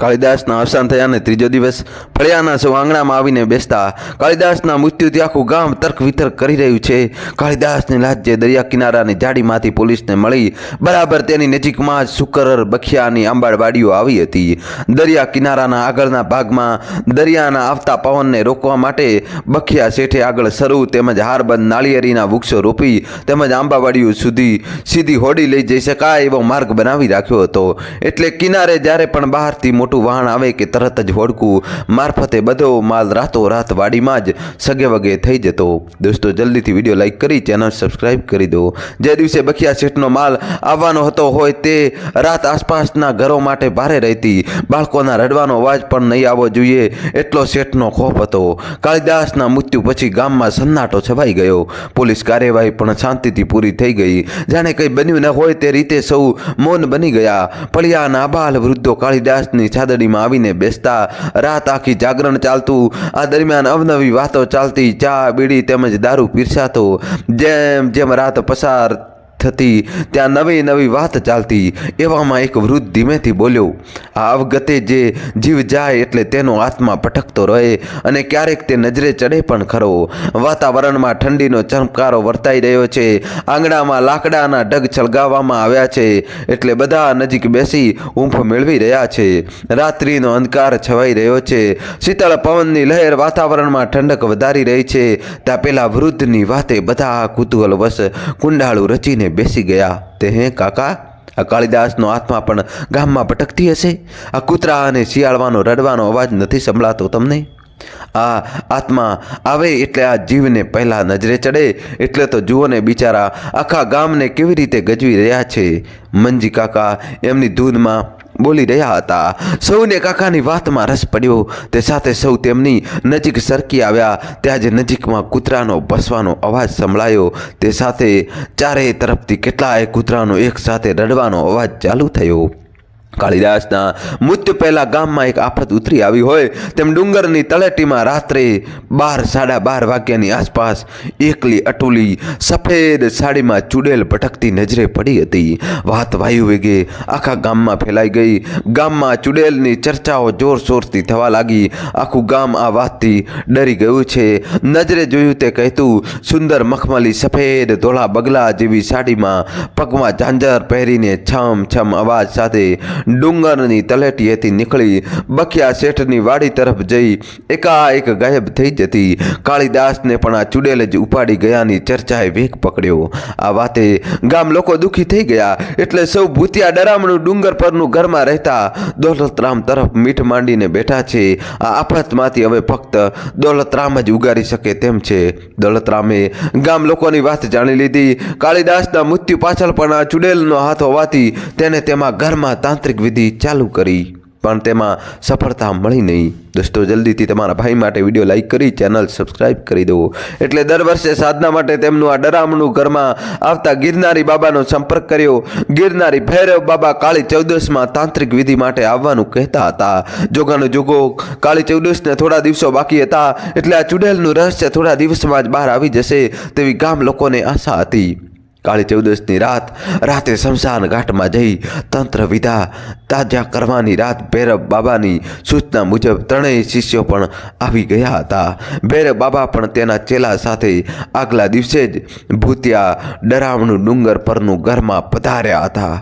કાળિદાસના અવસાન થયા અને ત્રીજો દિવસ ફળિયાના સૌ આંગણામાં આવીને બેસતા. કાળિદાસના મૃત્યુથી આખું ગામ તર્ક વિતર્ક કરી રહ્યું છે. કાળિદાસની લાજે દરિયા કિનારાની જાડીમાંથી પોલીસને મળી બરાબર તેની નજીકમાં જ સુકરર બખિયાની આંબાળવાડીઓ આવી હતી. દરિયા કિનારાના આગળના ભાગમાં દરિયાના આવતા પવનને રોકવા માટે બખિયા શેઠે આગળ શરૂ તેમજ હારબંધ, નાળિયેરીના વૃક્ષો રોપી તેમજ આંબાવાડીઓ સુધી સીધી હોડી લઈ જઈ શકાય એવો માર્ગ બનાવી રાખ્યો હતો. એટલે કિનારે જ્યારે પણ બહારથી મોટું વાહન આવે કે તરત જ હોડકું મારફતે બધો માલ રાતો રાત વાડીમાં જ સગે વગે થઈ જતો. દોસ્તો, જલ્દીથી વીડિયો લાઇક કરી, ચેનલ સબસ્ક્રાઇબ કરી દો. જે દિવસે બખિયા શેઠનો માલ આવવાનો હતો હોય તે રાત આસપાસના ઘરો માટે ભારે રહેતી. બાળકોના રડવાનો અવાજ પણ નહીં આવવો જોઈએ એટલો શેઠનો ખોફ હતો. કાળિદાસના મૃત્યુ પછી ગામમાં સન્નાટો છવાઈ ગયો. પોલીસ કાર્યવાહી પણ શાંતિથી પૂરી થઈ ગઈ. જાણે કંઈ બન્યું ન હોય તે રીતે સૌ મૌન બની ગયા. પળિયાના આબાલ વૃદ્ધો કાળિદાસની ચાદડીમાં આવીને બેસતા રાત આખી જાગરણ ચાલતું. આ દરમિયાન અવનવી વાતો ચાલતી. ચા, બીડી તેમજ દારૂ પીરસાતો. જેમ જેમ રાત પસાર થતી, ત્યાં નવી નવી વાત ચાલતી. એવામાં એક વૃદ્ધ ધીમેથી બોલ્યો, આ અવગતે જે જીવ જાય એટલે તેનો આત્મા ભટકતો રહે અને ક્યારેક તે નજરે ચડે પણ ખરો. વાતાવરણમાં ઠંડીનો ચમકારો વર્તાઈ રહ્યો છે. આંગણામાં લાકડાના ઢગ છલગાવવામાં આવ્યા છે. એટલે બધા નજીક બેસી ઊંફ મેળવી રહ્યા છે. રાત્રિનો અંધકાર છવાઈ રહ્યો છે. શીતળ પવનની લહેર વાતાવરણમાં ઠંડક વધારી રહી છે. ત્યાં પેલા વૃદ્ધની વાતે બધા કુતૂહલવશ કુંડાળું રચીને બેસી ગયા. તે હે, કાકા, આ કાળિદાસનો આત્મા પણ ગામમાં ભટકતી હશે. આ કૂતરા અને શિયાળવાનો, રડવાનો અવાજ નથી સંભળાતો તમને. આ આત્મા આવે એટલે આ જીવને પહેલા નજરે ચડે, એટલે તો જુઓ ને બિચારા આખા ગામને કેવી રીતે ગજવી રહ્યા છે. મંજી કાકા, એમની ધૂનમાં બોલી રહ્યા હતા. સૌને કાકાની વાતમાં રસ પડ્યો. તે સાથે સૌ તેમની નજીક સરકી આવ્યા. ત્યાં જ નજીકમાં કૂતરાનો ભસવાનો અવાજ સંભળાયો. તે સાથે ચારેય તરફથી કેટલાય કૂતરાનો એક સાથે રડવાનો અવાજ ચાલુ થયો. કાળિદાસના મૃત્યુ પહેલાં ગામમાં એક આફત ઉતરી આવી હોય તેમ ડુંગરની તળેટીમાં રાત્રે બાર સાડા બાર વાગ્યાની આસપાસ એકલી અટુલી સફેદ સાડીમાં ચૂડેલ ભટકતી નજરે પડી હતી. વાત વાયુ વેગે આખા ગામમાં ફેલાઈ ગઈ. ગામમાં ચૂડેલની ચર્ચાઓ જોરશોરથી થવા લાગી. આખું ગામ આ વાતથી ડરી ગયું છે. નજરે જોયું તે કહેતું, સુંદર મખમલી, સફેદ ધોળા બગલા જેવી સાડીમાં પગમાં ઝાંઝર પહેરીને છમ છમ અવાજ સાથે ડુંગરની તલેટીએથી નીકળી. બખિયા શેઠની વાડી તરફ જઈ એકાએક ગાયબ થઈ જતી. કાળીદાસને પણ આ ચુડેલ જ ઉપાડી ગયાની ચર્ચાએ વેગ પકડ્યો. આ વાતે ગામ લોકો દુઃખી થઈ ગયા. એટલે સૌ ભૂતિયા ડરામણું ડુંગર પરનું ઘરમાં રહેતા દોલતરામ તરફ મીઠ માંડીને બેઠા છે. આ આફતમાંથી હવે ફક્ત દોલતરામ જ ઉગારી શકે તેમ છે. દોલતરામે ગામ લોકોની વાત જાણી લીધી. કાળીદાસના મૃત્યુ પાછળ પણ આ ચુડેલનો હાથ હોવાથી તેને તેમાં ઘરમાં તાંત્રિક વિધિ ચાલુ કરી, પણ તેમાં સફળતા મળી નહીં. દોસ્તો, જલ્દીથી તમારા ભાઈ માટે વીડિયો લાઇક કરી, ચેનલ સબસ્ક્રાઈબ કરી દો. એટલે દર વર્ષે સાધના માટે તેમનું આ ડરામણું ઘરમાં આવતા ગિરનારી બાબાનો સંપર્ક કર્યો. ગિરનારી ભૈરવ બાબા કાળી ચૌદસમાં તાંત્રિક વિધિ માટે આવવાનું કહેતા હતા. જોગાનો જોગો, કાળી ચૌદસને થોડા દિવસો બાકી હતા, એટલે આ ચુડેલનું રહસ્ય થોડા દિવસમાં જ બહાર આવી જશે તેવી ગામ લોકોને આશા હતી. કાળી ચૌદસની રાત, રાતે શમશાન ઘાટમાં જઈ તંત્ર વિધા તાજા કરવાની રાત ભૈરવ બાબાની સૂચના મુજબ ત્રણેય શિષ્યો પણ આવી ગયા હતા. ભૈરવ બાબા પણ તેના ચેલા સાથે આગલા દિવસે જ ભૂતિયા ડરાવણું ડુંગર પરનું ઘરમાં પધાર્યા હતા.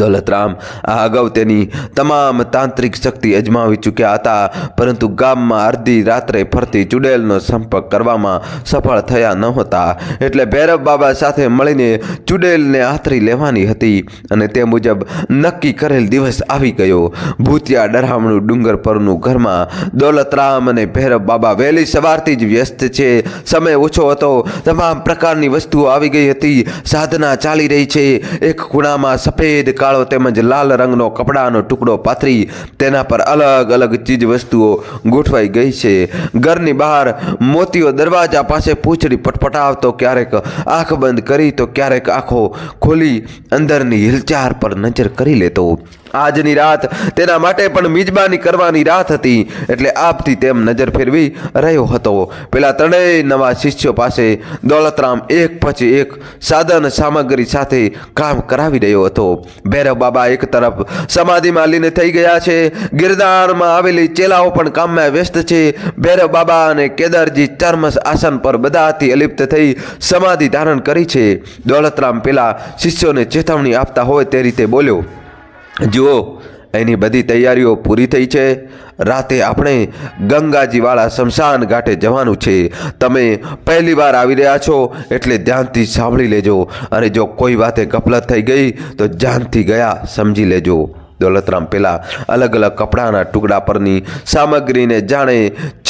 દોલતરામ આ અગાઉ તેની તમામ તાંત્રિક શક્તિ અજમાવી ચૂક્યા હતા, પરંતુ ગામમાં અડધી રાત્રે ફરતી ચુડેલનો સંપર્ક કરવામાં સફળ થયા નહોતા એટલે ભૈરવ બાબા સાથે મળીને ચુડેલને આથરી લેવાની હતી અને તે મુજબ નક્કી કરેલ દિવસ આવી ગયો. ભૂતિયા ડરામણું ડુંગર પરનું ઘરમાં દોલતરામ અને ભૈરવ બાબા વહેલી સવારથી જ વ્યસ્ત છે. સમય ઓછો હતો. તમામ પ્રકારની વસ્તુઓ આવી ગઈ હતી. સાધના ચાલી રહી છે. એક ખૂણામાં સફેદ કાળો તેમજ લાલ રંગનો કપડાનો ટુકડો પાથરી તેના પર અલગ અલગ ચીજ વસ્તુઓ ગોઠવાઈ ગઈ છે. ઘરની બહાર મોતીઓ દરવાજા પાસે પૂંછડી પટપટાવતો ક્યારેક આંખ બંધ કરી તો ક્યારેક આંખો ખોલી અંદરની હિલચાર પર નજર કરી લેતો. આજની રાત તેના માટે પણ મિજબાની કરવાની રાત હતી. એટલે આપથી તેમ નજર ફેરવી રહ્યો હતો. પેલા ત્રણેય નવા શિષ્યો પાસે દોલતરામ એક પછી એક સાધન સામગ્રી સાથે કામ કરાવી રહ્યો હતો. ભૈરવ બાબા એક તરફ સમાધિમાં લીન થઈ ગયા છે. ગિરદારમાં આવેલી ચેલાઓ પણ કામમાં વ્યસ્ત છે. ભૈરવ બાબા અને કેદારજી ચર્મસ આસન પર બધાથી અલિપ્ત થઈ સમાધિ ધારણ કરી છે. દોલતરામ પેલા શિષ્યોને ચેતવણી આપતા હોય તે રીતે બોલ્યો જુઓ, એની બધી તૈયારીઓ પૂરી થઈ છે. રાતે આપણે ગંગાજીવાળા શમશાન ઘાટે જવાનું છે. તમે પહેલી વાર આવી રહ્યા છો, એટલે ધ્યાનથી સાંભળી લેજો. અને જો કોઈ વાતે ગફલત થઈ ગઈ, તો જાનથી ગયા સમજી લેજો. દોલતરામ પેલા અલગ અલગ કપડાના ટુકડા પરની સામગ્રીને જાણે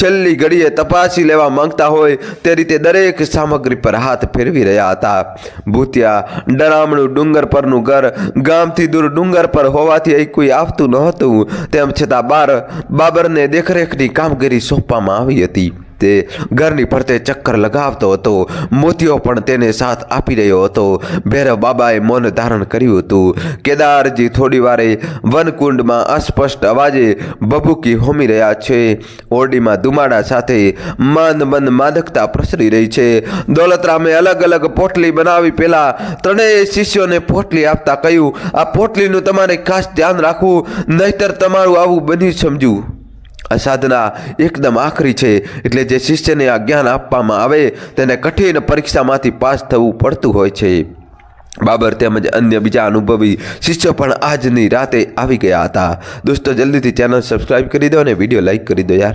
છેલ્લી ઘડીએ તપાસી લેવા માંગતા હોય તે રીતે દરેક સામગ્રી પર હાથ ફેરવી રહ્યા હતા. ભૂતિયા ડરામણું ડુંગર પરનું ઘર ગામથી દૂર ડુંગર પર હોવાથી અહીં કોઈ આવતું નહોતું. તેમ છતાં બાર બાબરને દેખરેખની કામગીરી સોંપવામાં આવી હતી. તે ઘરની ફરતે ચક્કર લગાવતો હતો. મોતીઓ પણ તેને સાથ આપી રહ્યો હતો. ભૈરવ બાબાએ મૌન ધારણ કર્યું હતું. કેદારજી થોડી વારે વનકુંડમાં અસ્પષ્ટ અવાજે બબુકી હોમી રહ્યા છે. ઓરડીમાં ધુમાડા સાથે માંદ મંદ માદકતા પ્રસરી રહી છે. દોલતરામે અલગ અલગ પોટલી બનાવી પેલા ત્રણેય શિષ્યોને પોટલી આપતા કહ્યું, આ પોટલીનું તમારે ખાસ ધ્યાન રાખવું, નહીતર તમારું આવું બન્યું સમજવું. આ સાધના એકદમ આખરી છે. એટલે જે શિષ્યને આ જ્ઞાન આપવામાં આવે, તેને કઠિન પરીક્ષામાંથી પાસ થવું પડતું હોય છે. બાબર તેમજ અન્ય બીજા અનુભવી શિષ્યો પણ આજની રાતે આવી ગયા હતા. દોસ્તો, જલ્દીથી ચેનલ સબસ્ક્રાઇબ કરી દો અને વીડિયો લાઈક કરી દો યાર.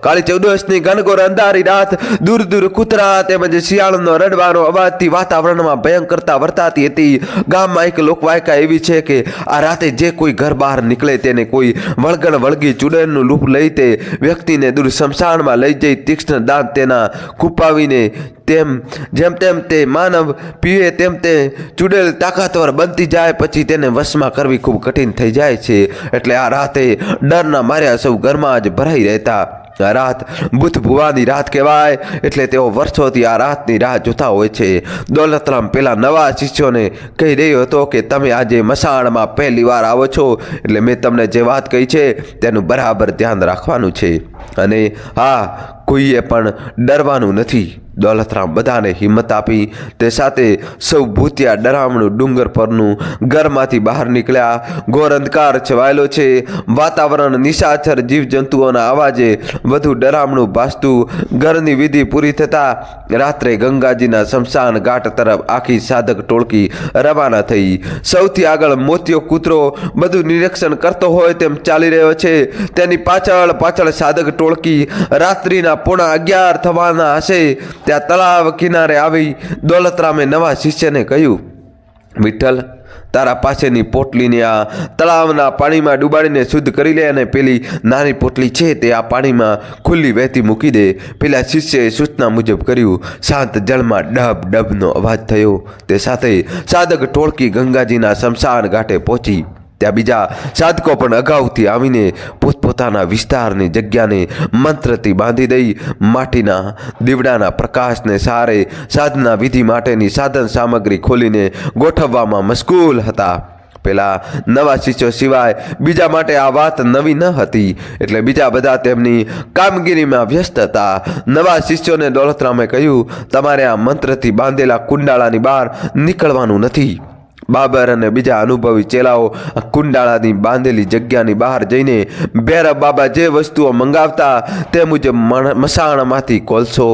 કાળી ચૌદસની ઘનઘોર અંધારી રાત, દૂર દૂર કૂતરા તેમજ શિયાળનો રડવાનો અવાજથી વાતાવરણમાં ભયંકરતા વર્તાતી હતી. ગામમાં એક લોકવાયકા એવી છે કે આ રાતે જે કોઈ ઘર બહાર નીકળે તેને કોઈ વળગણ વળગી ચુડનનું લૂપ લઈ તે વ્યક્તિને દૂર શમશાનમાં લઈ જઈ તીક્ષ્ણ દાંત તેના કૂપાવીને તેમ, જેમ તેમ તે માનવ પીવે, તેમ તે ચૂડેલ તાકાતવર બનતી જાય, પછી તેને વશમાં કરવી ખૂબ કઠિન થઈ જાય છે. એટલે આ રાતે ડરના માર્યા સૌ ઘરમાં જ ભરાઈ રહેતા. આ રાત બુથ ભુવાની રાત કહેવાય, એટલે તેઓ વર્ષોથી આ રાતની રાહ જોતા હોય છે. દોલતરામ પેલા નવા શિષ્યોને કહી રહ્યો હતો કે, તમે આજે મસાણમાં પહેલી વાર આવો છો. એટલે મેં તમને જે વાત કહી છે, તેનું બરાબર ધ્યાન રાખવાનું છે. અને હા કોઈએ પણ ડરવાનું નથી. દોલતરામ બધાને હિંમત આપી તે સાથે સૌ ભૂતિયા ડરામણું ડુંગર પરનું ઘરમાંથી બહાર નીકળ્યા. ઘોર અંધકાર છવાયેલો છે. વાતાવરણ નિશાચર જીવજંતુઓના અવાજે વધુ ડરામણું ભાસતું. ઘરની વિધિ પૂરી થતાં રાત્રે ગંગાજીના શમશાન ઘાટ તરફ આખી સાધક ટોળકી રવાના થઈ. સૌથી આગળ મોતિયો કૂતરો બધું નિરીક્ષણ કરતો હોય તેમ ચાલી રહ્યો છે. તેની પાછળ પાછળ સાધક ટોળકી રાત્રિના પોણા અગિયાર થવાના હશે, ત્યાં તળાવ કિનારે આવી દોલતરામે નવા શિષ્યને કહ્યું, વિઠ્ઠલ, તારા પાસેની પોટલીને આ તળાવના પાણીમાં ડૂબાડીને શુદ્ધ કરી લે અને પેલી નાની પોટલી છે તે આ પાણીમાં ખુલ્લી વહેતી મૂકી દે. પેલા શિષ્યએ સૂચના મુજબ કર્યું, શાંત જળમાં ડબ ડબનો અવાજ થયો. તે સાથે સાધક ટોળકી ગંગાજીના શમશાન ઘાટે પહોંચી ત્યાં બીજા સાધકો પણ અગાઉથી આવીને પોતપોતાના વિસ્તારની જગ્યાને મંત્રથી બાંધી દઈ માટીના દીવડાના પ્રકાશને સારે સાધના વિધિ માટેની સાધન સામગ્રી ખોલીને ગોઠવવામાં મશગુલ હતા. પેલા નવા શિષ્યો સિવાય બીજા માટે આ વાત નવી ન હતી. એટલે બીજા બધા તેમની કામગીરીમાં વ્યસ્ત હતા. નવા શિષ્યોને દોલતરામે કહ્યું, તમારે આ મંત્રથી બાંધેલા કુંડાળાની બહાર નીકળવાનું નથી. બાબર અને બીજા અનુભવી ચેલાઓ કુંડાળાની બાંધેલી જગ્યાની બહાર જઈને બેરા બાબા જે વસ્તુઓ મંગાવતા તે મુજબ મસાણામાંથી કોલસો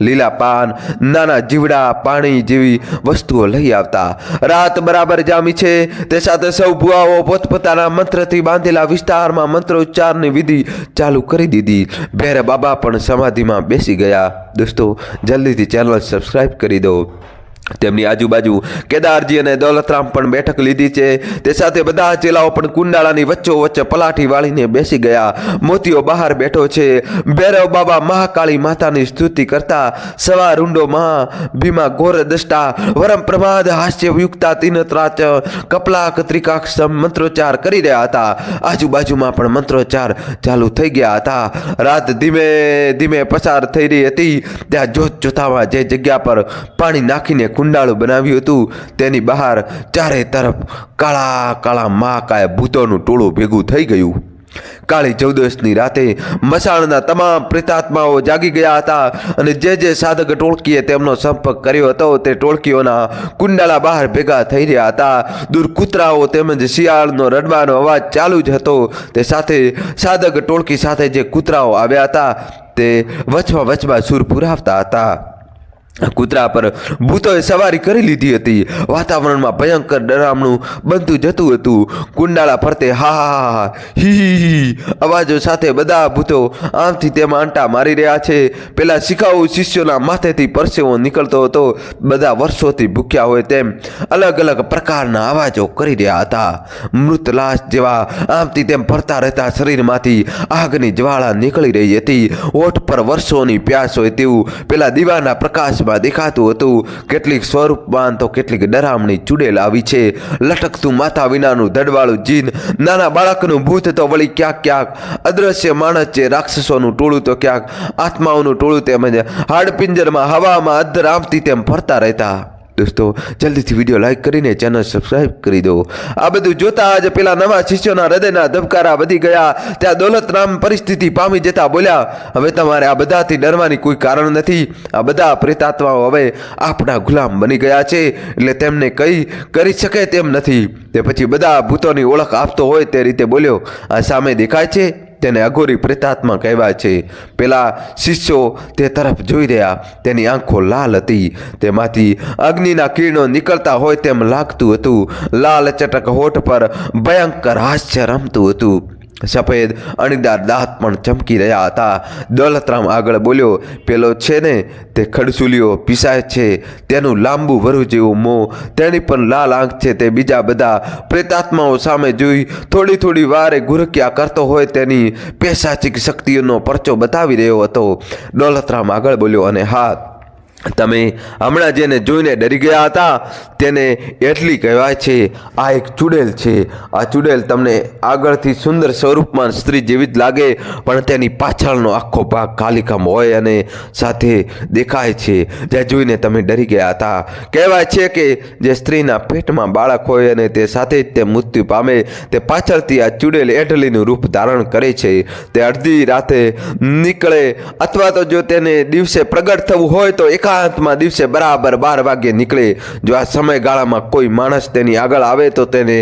લીલા પાન નાના જીવડા, પાણી જેવી વસ્તુઓ લઈ આવતા. રાત બરાબર જામી છે, તે સાથે સૌ ભુવાઓ પોતપોતાના મંત્રથી બાંધેલા વિસ્તારમાં મંત્રોચ્ચારની વિધિ ચાલુ કરી દીધી. ભેર બાબા પણ સમાધિમાં બેસી ગયા. દોસ્તો, જલ્દીથી ચેનલ સબસ્ક્રાઈબ કરી દો. તેમની આજુબાજુ કેદારજી અને દોલતરામ પણ બેઠક લીધી છે. તે સાથે બધા ચેલાઓ પણ કુંડાળાની વચ્ચો વચ્ચે પલાઠી વાળીને બેસી ગયા. મોતીઓ બહાર બેઠો છે. ભૈરવ બાબા મહાકાળી માતાની સ્તુતિ કરતા સવાર ઊંડો મહા ભીમા ઘોર દષ્ટા વરમ પ્રમાદ હાસ્ય યુક્તા તિનત્રાચ કપલાક ત્રિકાક્ષ મંત્રોચ્ચાર કરી રહ્યા હતા. આજુબાજુમાં પણ મંત્રોચ્ચાર ચાલુ થઈ ગયા હતા. રાત ધીમે ધીમે પસાર થઈ રહી હતી. ત્યાં જોત જોતામાં જે જગ્યા પર પાણી નાખીને કુંડાળું બનાવ્યું હતું. તેની બહાર ચારે તરફ કાળા કાળા મહાકાય ભૂતોનું ટોળું ભેગું થઈ ગયું. કાળી ચૌદશની રાતે મસાણના તમામ પ્રેતાત્માઓ જાગી ગયા હતા અને જે જે સાધક ટોળકીએ તેમનો સંપર્ક કર્યો હતો તે ટોળકીઓના કુંડાળા બહાર ભેગા થઈ રહ્યા હતા. દૂર કૂતરાઓ તેમજ શિયાળનો રડવાનો અવાજ ચાલુ જ હતો. તે સાથે સાધક ટોળકી સાથે જે કૂતરાઓ આવ્યા હતા તે વચમાં વચમાં સૂર પુરાવતા હતા. કૂતરા પર ભૂતોએ સવારી કરી લીધી હતી. વાતાવરણમાં ભયંકર ડરામણું બનતું જતું હતું. કુંડાળા ફરતે હા હા હા, હી હી અવાજો સાથે બધા ભૂતો આમથી તેમાં આંટા મારી રહ્યા છે. પેલા શિખાઉ શિષ્યોના માથેથી પરસેવો નીકળતો હતો. બધા વર્ષોથી ભૂખ્યા હોય તેમ અલગ અલગ પ્રકારના અવાજો કરી રહ્યા હતા. મૃત લાશ જેવા આમથી તેમ ફરતા રહેતા શરીરમાંથી આગની જ્વાળા નીકળી રહી હતી. ઓઠ પર વર્ષોની પ્યાસ હોય તેવું પેલા દીવાના પ્રકાશમાં દેખાતું હતું. કેટલીક સ્વરૂપવાન તો કેટલીક ડરામણી ચૂડેલ આવી છે. લટકતું માથા વિનાનું ધડવાળું જીન, નાના બાળકનું ભૂત તો વળી ક્યાંક ક્યાંક અદ્રશ્ય માણસ છે રાક્ષસોનું ટોળું તો ક્યાંક આત્માઓનું ટોળું તેમજ હાડપિંજરમાં હવામાં અધરામથી તેમ ફરતા રહેતા. દોસ્તો, જલ્દીથી વીડિયો લાઈક કરીને ચેનલ સબસ્ક્રાઇબ કરી દો. આ બધું જોતા જ પેલા નવા શિષ્યોના હૃદયના ધબકારા વધી ગયા. ત્યાં દોલતરામ પરિસ્થિતિ પામી જતા બોલ્યા, હવે તમારે આ બધાથી ડરવાની કોઈ કારણ નથી. આ બધા પ્રેતાત્માઓ હવે આપણા ગુલામ બની ગયા છે, એટલે તેમને કંઈ કરી શકે તેમ નથી. તે પછી બધા ભૂતોની ઓળખ આપતો હોય તે રીતે બોલ્યો, આ સામે દેખાય છે? તેને અઘોરી પ્રેતાત્મા કહેવાય છે. પેલા શિષ્યો તે તરફ જોઈ રહ્યા. તેની આંખો લાલ હતી. તેમાંથી અગ્નિના કિરણો નીકળતા હોય તેમ લાગતું હતું. લાલ ચટક હોઠ પર ભયંકર હાસ્ય રમતું હતું. સફેદ અણીદાર દાંત પણ ચમકી રહ્યા હતા. દોલતરામ આગળ બોલ્યો, પેલો છે ને, તે ખડસુલીઓ પીસાય છે, તેનું લાંબુ વરુ જેવું મોં, તેની પણ લાલ આંખ છે, તે બીજા બધા પ્રેતાત્માઓ સામે જોઈ થોડી થોડી વારે ગુરક્યા કરતો હોય તેની પેશાચિક શક્તિઓનો પરચો બતાવી રહ્યો હતો. દોલતરામ આગળ બોલ્યો, અને હા તમે હમણાં જેને જોઈને ડરી ગયા હતા, તેને એટલી કહેવાય છે, આ એક ચૂડેલ છે. આ ચૂડેલ તમને આગળથી સુંદર સ્વરૂપમાં સ્ત્રી જેવી જ લાગે, પણ તેની પાછળનો આખો ભાગ કાલિકમ હોય અને સાથે દેખાય છે. જે જોઈને તમે ડરી ગયા હતા. કહેવાય છે કે જે સ્ત્રીના પેટમાં બાળક હોય અને તે સાથે જ તે મૃત્યુ પામે, તે પાછળથી આ ચૂડેલ એટલીનું રૂપ ધારણ કરે છે. તે અડધી રાતે નીકળે, અથવા તો જો તેને દિવસે પ્રગટ થવું હોય તો એકાંતમાં દિવસે બરાબર બાર વાગ્યે નીકળે. જો આ સમયગાળામાં કોઈ માણસ તેની આગળ આવે તો તેને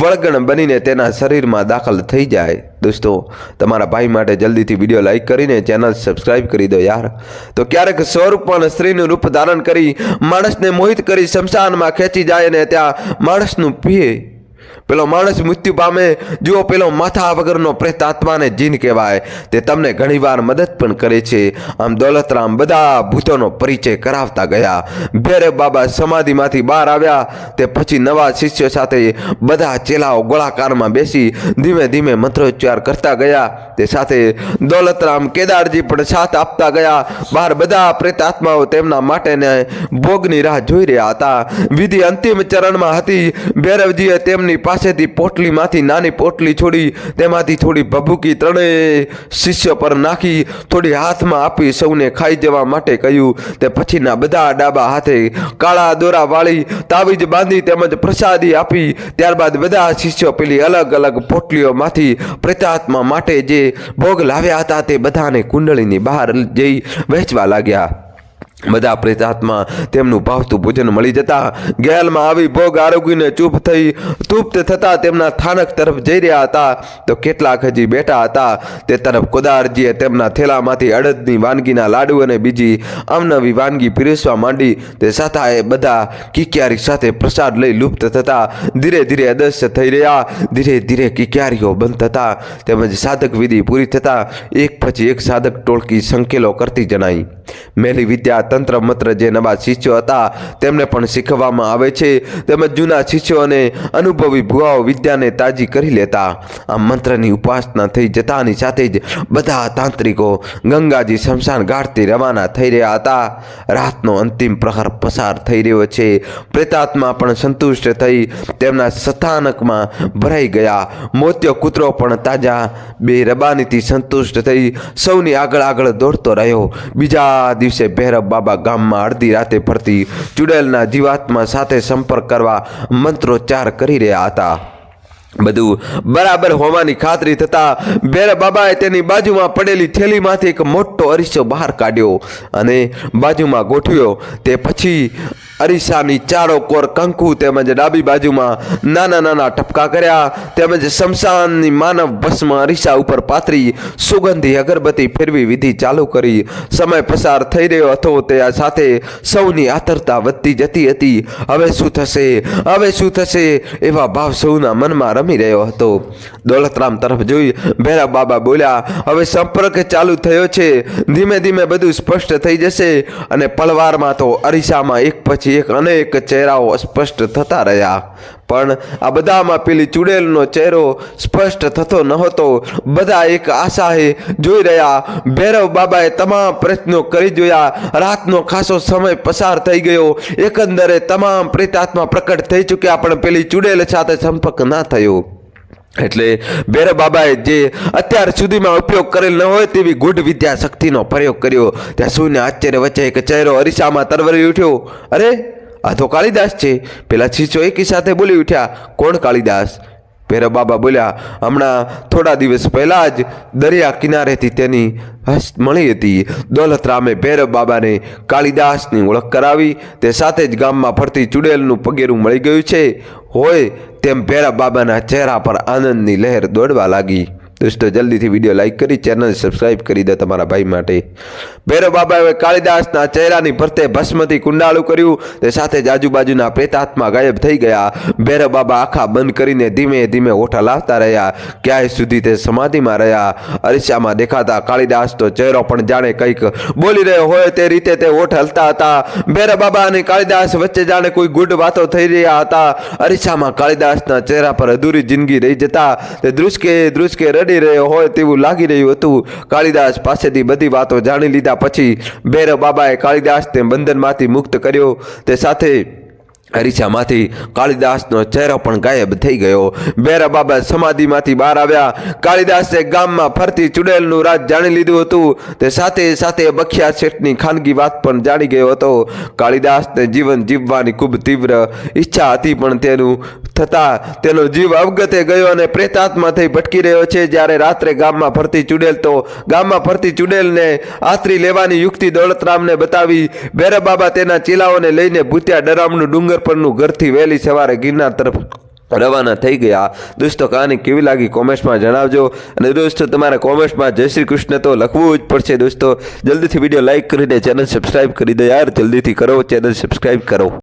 વળગણ બનીને તેના શરીરમાં દાખલ થઈ જાય. દોસ્તો, તમારા ભાઈ માટે જલ્દીથી વીડિયો લાઇક કરીને ચેનલ સબસ્ક્રાઇબ કરી દો યાર. તો ક્યારેક સ્વરૂપ પણ સ્ત્રીનું રૂપ ધારણ કરી માણસને મોહિત કરી શમશાનમાં ખેંચી જાય અને ત્યાં માણસનું પીએ પેલો માણસ મૃત્યુ પામે, જુઓ પેલો માથા વગરનો પ્રેત આત્માને જીન કહેવાય. તે તમને ઘણીવાર મદદ પણ કરે છે. આમ દોલતરામ બધા ભૂતોનો પરિચય કરાવતા ગયા. ભેરે બાબા સમાધિમાંથી બહાર આવ્યા. તે પછી નવા શિષ્યો સાથે બધા ચેલાઓ ગોળાકારમાં બેસી ધીમે ધીમે મંત્રોચ્ચાર કરતા ગયા. તે સાથે દોલતરામ કેદારજી પણ સાથ આપતા ગયા. બહાર બધા પ્રેતાત્માઓ તેમના માટેને ભોગની રાહ જોઈ રહ્યા હતા. વિધિ અંતિમ ચરણમાં હતી. ભૈરવજીએ તેમની પાસેથી પોટલીમાંથી નાની પોટલી છોડી તેમાંથી થોડી ભભૂકી ત્રણેય શિષ્ય પર નાખી થોડી હાથમાં આપી સૌને ખાઈ જવા માટે કહ્યું. તે પછીના બધા ડાબા હાથે કાળા દોરા વાળી તાવીજ બાંધી તેમજ પ્રસાદી આપી. ત્યારબાદ બધા શિષ્યો પેલી અલગ અલગ પોટલીઓમાંથી પ્રેતાત્મા માટે જે ભોગ લાવ્યા હતા તે બધાને કુંડળીની બહાર જઈ વહેંચવા લાગ્યા. બધા પ્રેતાત્મા તેમનું ભાવતું ભોજન મળી જતા ગેલમાં આવી ભોગ આરોગીને ચૂપ થઈ, તૃપ્ત થતા તેમના સ્થાનક તરફ જઈ રહ્યા હતા. તો કેટલાક હજી બેઠા હતા. તે તરફ કોદારજીએ તેમના થેલામાંથી અડદની વાનગીના લાડુ અને બીજી અવનવી વાનગી પીરસવા માંડી. તે સાથાએ બધા કિક્યારી સાથે પ્રસાદ લઈ લુપ્ત થતા ધીરે ધીરે અદસ્ય થઈ રહ્યા. ધીરે ધીરે કિક્યારીઓ બંધ થતા તેમજ સાધક વિધિ પૂરી થતા એક પછી એક સાધક ટોળકી સંકેલો કરતી જણાઈ. મેલી વિદ્યા તંત્ર મંત્ર જે નવા શિષ્યો હતા, તેમને પણ શીખવવામાં આવે છે. તેમજ જૂના શિષ્યોને અનુભવી ભુવાઓ વિદ્યાને તાજી કરી લેતા. આ મંત્રની ઉપાસના થઈ જતાની સાથે જ બધા તાંત્રિકો ગંગાજી શમશાન ઘાટથી રવાના થઈ રહ્યા હતા. રાતનો અંતિમ પ્રહર પસાર થઈ રહ્યો છે. પ્રેતાત્મા પણ સંતુષ્ટ થઈ તેમના સ્થાનકમાં ભરાઈ ગયા. મોત્યો કૂતરો પણ તાજા બે રબાનીથી સંતુષ્ટ થઈ સૌની આગળ આગળ દોડતો રહ્યો. બીજા દિવસે ભૈરવ બાબા બાબા ગામમાં અડધી રાતે ફરતી ચુડેલના જીવાત્મા સાથે સંપર્ક કરવા મંત્રોચ્ચાર કરી રહ્યા હતા. બધું બરાબર હોવાની ખાતરી થતા ભેરા બાબાએ તેની બાજુમાં પડેલી થેલીમાંથી એક મોટો અરીસો બહાર કાઢ્યો અને બાજુમાં ગોઠવ્યો. તે પછી અરીસાની ચારો કોર કંકુ તેમજ ડાબી બાજુમાં નાના નાના ટપકા કર્યા. તેમજ શમશાનની માનવ ભસ્મ અરીસા ઉપર પાથરી સુગંધી અગરબત્તી ફેરવી વિધિ ચાલુ કરી. સમય પસાર થઈ રહ્યો હતો તે સાથે સૌની આતરતા વધતી જતી હતી. હવે શું થશે? હવે શું થશે? એવા ભાવ સૌના મનમાં રમી રહ્યો હતો. દોલતરામ તરફ જોઈ ભેરા બાબા બોલ્યા, હવે સંપર્ક ચાલુ થયો છે. ધીમે ધીમે બધું સ્પષ્ટ થઈ જશે અને પલવારમાં તો અરીસામાં એક પછી એક અનેક ચહેરાઓ સ્પષ્ટ થતા રહ્યા. પણ આ બધામાં પેલી ચુડેલનો ચહેરો સ્પષ્ટ થતો નહોતો. બધા એક આશાએ જોઈ રહ્યા. ભૈરવ બાબાએ તમામ પ્રયત્નો કરી જોયા. રાતનો ખાસો સમય પસાર થઈ ગયો. એકંદરે તમામ પ્રેતાત્મા પ્રકટ થઈ ચૂક્યા, પણ પેલી ચુડેલ સાથે સંપર્ક ના થયો. એટલે બેર બાબાએ જે અત્યાર સુધીમાં ઉપયોગ કરેલ ન હોય તેવી ગુઢ વિદ્યા શક્તિનો પ્રયોગ કર્યો. ત્યાં શૂન્ય આશ્ચર્ય વચ્ચે એક ચહેરો અરીસામાં તરવરી ઉઠ્યો. અરે, આ તો કાળીદાસ છે. પેલા શિષ્યો એકી સાથે બોલી ઉઠ્યા, કોણ કાળીદાસ? ભૈરવ બાબા બોલ્યા, હમણાં થોડા દિવસ પહેલાં જ દરિયા કિનારેથી તેની હસ્ત મળી હતી. દોલતરામે ભૈરવ બાબાને કાળિદાસની ઓળખ કરાવી, તે સાથે જ ગામમાં ફરતી ચુડેલનું પગેરું મળી ગયું છે. હોય તેમ ભૈરવ બાબાના ચહેરા પર આનંદની લહેર દોડવા લાગી. દોસ્તો જલ્દીથી વીડિયો લાઇક કરી ચેનલ સબસ્ક્રાઇબ કરી દે તમારા ભાઈ માટે. ભૈરવ બાબાએ કાળિદાસના ચહેરાની ફરતે ભસ્મથી કુંડાળું કર્યું, તે સાથે જ આજુબાજુના પ્રેતાત્મા ગાયબ થઈ ગયા. ભૈરવ બાબા આખા બંધ કરીને ધીમે ધીમે ઓઠા લાવતા રહ્યા, ક્યાંય સુધી તે સમાધિમાં રહ્યા? અરીસામાં દેખાતા કાળિદાસ તો ચહેરો પણ જાણે કંઈક બોલી રહ્યો હોય તે રીતે તે ઓઠ હલતા હતા. ભૈરવ બાબા અને કાળિદાસ વચ્ચે જાણે કોઈ ગુડ વાતો થઈ રહ્યા હતા. અરીસામાં કાળિદાસના ચહેરા પર અધૂરી જિંદગી રહી જતા, તે દૃષ્કે દૃષ્કે રડી રહ્યો હોય તેવું લાગી રહ્યું હતું. કાળિદાસ પાસેથી બધી વાતો જાણી લીધા પછી ભૈરવ બાબાએ કાળિદાસને બંધનમાંથી મુક્ત કર્યો. તે સાથે હરીસામાંથી કાળિદાસનો ચહેરો પણ ગાયબ થઈ ગયો. બેરા બાબા સમાધિમાંથી બહાર આવ્યા. કાળિદાસે ગામમાં ફરતી ચુડેલનું રાજ જાણી લીધું હતું. તે સાથે સાથે બખિયા શેઠની ખાનગી વાત પણ જાણી ગયો હતો. કાળિદાસને જીવન જીવવાની ખૂબ તીવ્ર ઈચ્છા હતી પણ તેનું થતાં તેનો જીવ અવગતે ગયો અને પ્રેતાત્મા થઈ ભટકી રહ્યો છે. જ્યારે રાત્રે ગામમાં ફરતી ચુડેલ તો ગામમાં ફરતી ચુડેલને આતરી લેવાની યુક્તિ દોલતરામને બતાવી ભૈરવ બાબા તેના ચીલાઓને લઈને ભૂત્યા ડરામનું ડુંગર પરનું ઘરથી વહેલી સવારે ગિરનાર તરફ રવાના થઈ ગયા. દોસ્તો, કહાની કેવી લાગી કોમેન્ટ્સમાં જણાવજો અને દોસ્તો, તમારે કોમેન્ટ્સમાં જય શ્રી કૃષ્ણ તો લખવું જ પડશે દોસ્તો. જલ્દીથી વીડિયો લાઇક કરીને ચેનલ સબસ્ક્રાઈબ કરી દો યાર, જલ્દીથી કરો, ચેનલ સબસ્ક્રાઈબ કરો.